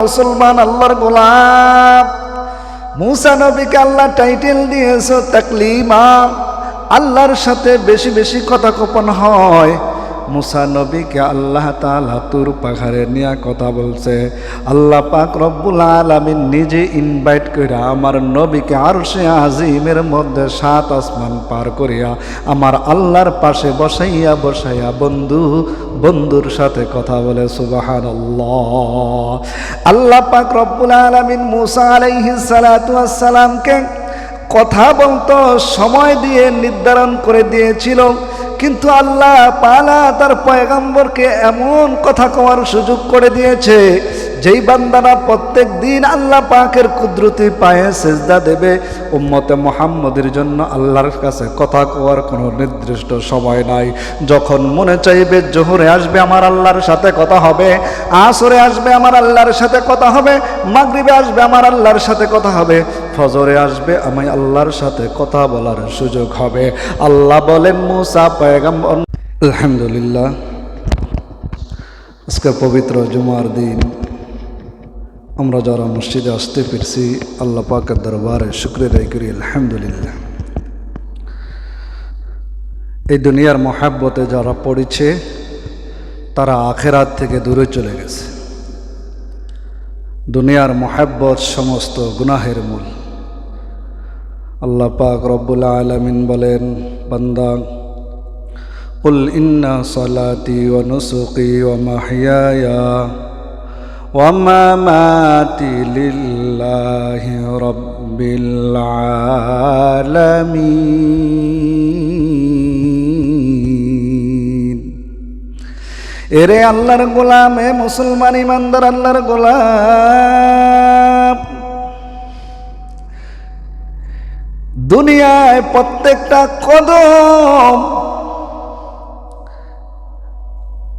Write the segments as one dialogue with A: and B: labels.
A: মুসলমান আল্লাহর গোলাপ মুসা নবীকে আল্লাহ টাইটেল দিয়েছ তাকলিমা। আল্লাহর সাথে বেশি বেশি কথা কোপন হয়। মুসা নবীকে আল্লাহ তাআলা তুর পাখারে নিয়ে কথা বলছে। আল্লাহ পাক রব্বুল আলামিন নিজে ইনভাইট করিয়া আমার নবীকে আরশে আজিমের মধ্যে সাত আসমান পার করিয়া আমার আল্লাহর পাশে বসাইয়া বসাইয়া বন্ধু বন্ধুর সাথে কথা বলে সুবাহান আল্লাহ পাক রব্বুল আলামিন মুসা আলাইহিস সালাতু সালামকে কথা বলতো সময় দিয়ে নির্ধারণ করে দিয়েছিল। কিন্তু আল্লাহ পালা তার পয়গাম্বরকে এমন কথা কওয়ার সুযোগ করে দিয়েছে, যেই বান্দারা প্রত্যেক দিন আল্লাহ পাকের কুদরতি পায়ে সেজদা দেবে। উম্মতে মোহাম্মদের জন্য আল্লাহর কাছে কথা কওয়ার কোনো নির্দিষ্ট সময় নাই। যখন মনে চাইবে জোহরে আসবে আমার আল্লাহর সাথে কথা হবে, আসরে আসবে আমার আল্লাহর সাথে কথা হবে, মাগরিবে আসবে আমার আল্লাহর সাথে কথা হবে ফজরে আসবে, আমি আল্লাহর সাথে কথা বলার সুযোগ হবে। আল্লাহ বলেন, মুসা পয়গাম্বর আলহামদুলিল্লাহ। আজকে পবিত্র জুমার দিন। আমরা যারা মসজিদে আসতে পেরেছি, আল্লাহ পাকের দরবারে শুক্রিয়া আদায় করি, আলহামদুলিল্লাহ। এই দুনিয়ার মহাব্বতে যারা পড়েছে, তারা আখেরাত থেকে দূরে চলে গেছে। দুনিয়ার মহাব্বত সমস্ত গুনাহের মূল। আল্লাহ পাক রব্বুল আলমিন বলেন বান্দা قل إن صلاتي ونسقي ومحياي ومماتي لله رب العالمين এরে আল্লাহর গোলাম এ মুসলমান ইমানদার আল্লাহর গোলাম দুনিয়ায় প্রত্যেকটা কদম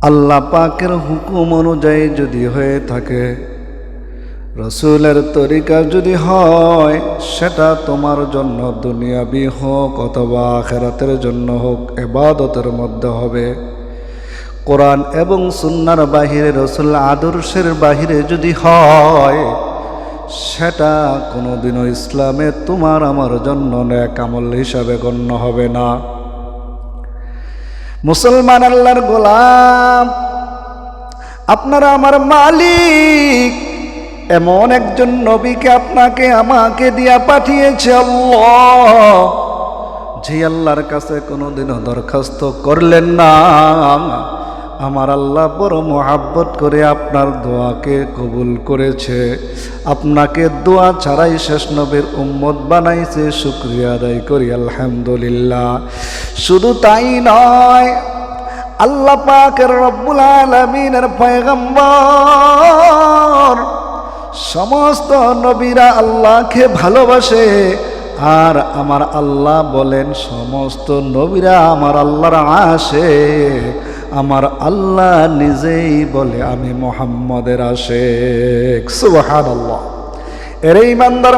A: আল্লাহ পাকের হুকুম অনুযায়ী যদি হয়ে থাকে, রসুলের তরিকা যদি হয়, সেটা তোমার জন্য দুনিয়াবি হোক অথবা আখেরাতের জন্য হোক, এবাদতের মধ্যে হবে। কোরআন এবং সুন্নার বাহিরে, রসুল আদর্শের বাহিরে যদি হয় সেটা কোনোদিনও ইসলামে তোমার আমার জন্য ন্যাক আমল হিসাবে গণ্য হবে না। মুসলমান আল্লাহর গোলাম, আপনারা আমার মালিক। এমন একজন নবীকে আপনাকে আমাকে দিয়া পাঠিয়েছে যে আল্লাহর কাছে কোনোদিনও দরখাস্ত করলেন না। আমার আল্লাহ বড় মোহাব্বত করে আপনার দোয়াকে কবুল করেছে। আপনাকে দোয়া ছাড়াই শেষ নবীর উম্মত বানাইছে, শুক্রিয়া আদায় করি, আলহামদুলিল্লাহ। শুধু তাই নয়, আল্লাহ পাকের রব্বুল আলমিনের পয়গম্বর, সমস্ত নবীরা আল্লাহকে ভালোবাসে। আর আমার আল্লাহ বলেন, সমস্ত নবীরা আমার আল্লাহর আসে আমার আল্লাহ নিজেই বলে আমি মোহাম্মদের আশেখ সুবহান এর ইমানদার